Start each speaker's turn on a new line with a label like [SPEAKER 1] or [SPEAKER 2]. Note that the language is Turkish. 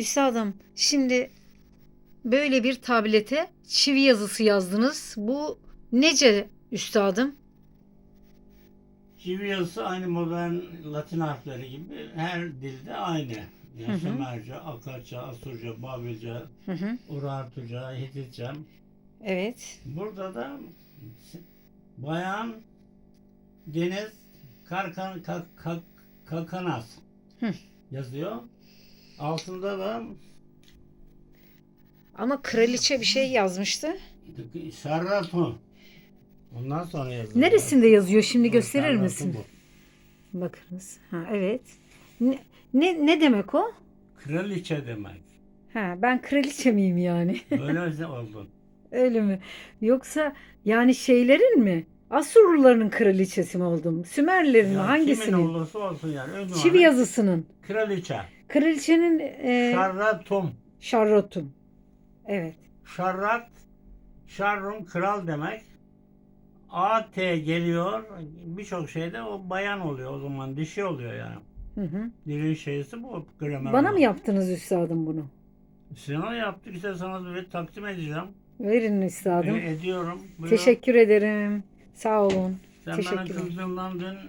[SPEAKER 1] Üstadım şimdi böyle bir tablete çivi yazısı yazdınız. Bu nece üstadım?
[SPEAKER 2] Çivi yazısı aynı modern Latin harfleri gibi her dilde aynı.
[SPEAKER 1] Hı
[SPEAKER 2] Yani
[SPEAKER 1] hı.
[SPEAKER 2] Sümerce, Akatça, Asurca, Babilce,
[SPEAKER 1] Hı hı.
[SPEAKER 2] Urartuca, Hititçe.
[SPEAKER 1] Evet.
[SPEAKER 2] Burada da Bayan Deniz Karkan Kak, Kak, Kakanas
[SPEAKER 1] Hı.
[SPEAKER 2] yazıyor. Altında da
[SPEAKER 1] Ama kraliçe bir şey yazmıştı.
[SPEAKER 2] Sarratu. Ondan sonra yazıyor.
[SPEAKER 1] Neresinde yazıyor şimdi gösterir misin?
[SPEAKER 2] bu.
[SPEAKER 1] Bakınız. Ha evet. Ne, ne, ne demek o?
[SPEAKER 2] Kraliçe demek.
[SPEAKER 1] Ha ben kraliçe miyim yani?
[SPEAKER 2] Böyle oldu.
[SPEAKER 1] Öyle mi? Yoksa yani şeylerin mi? Asurluların kraliçesi mi oldum? Sümerlerin mi?
[SPEAKER 2] Ya Kimin
[SPEAKER 1] Hangisinin?
[SPEAKER 2] olursa olsun yani.
[SPEAKER 1] Çivi yazısının.
[SPEAKER 2] Kraliçe.
[SPEAKER 1] Kraliçenin e,
[SPEAKER 2] Şarratum.
[SPEAKER 1] şarrotum. Evet.
[SPEAKER 2] Şarrat, şarrum kral demek. AT geliyor. Birçok şeyde o bayan oluyor o zaman. Dişi oluyor yani.
[SPEAKER 1] Hı hı.
[SPEAKER 2] Dilin şeysi bu. Gramer
[SPEAKER 1] Bana mı yaptınız üstadım bunu?
[SPEAKER 2] Sana yaptık işte sana böyle takdim edeceğim.
[SPEAKER 1] Verin üstadım.
[SPEAKER 2] E, ediyorum. Buyurun.
[SPEAKER 1] Teşekkür ederim. Sağ olun.
[SPEAKER 2] Sen
[SPEAKER 1] teşekkür ederim.
[SPEAKER 2] dün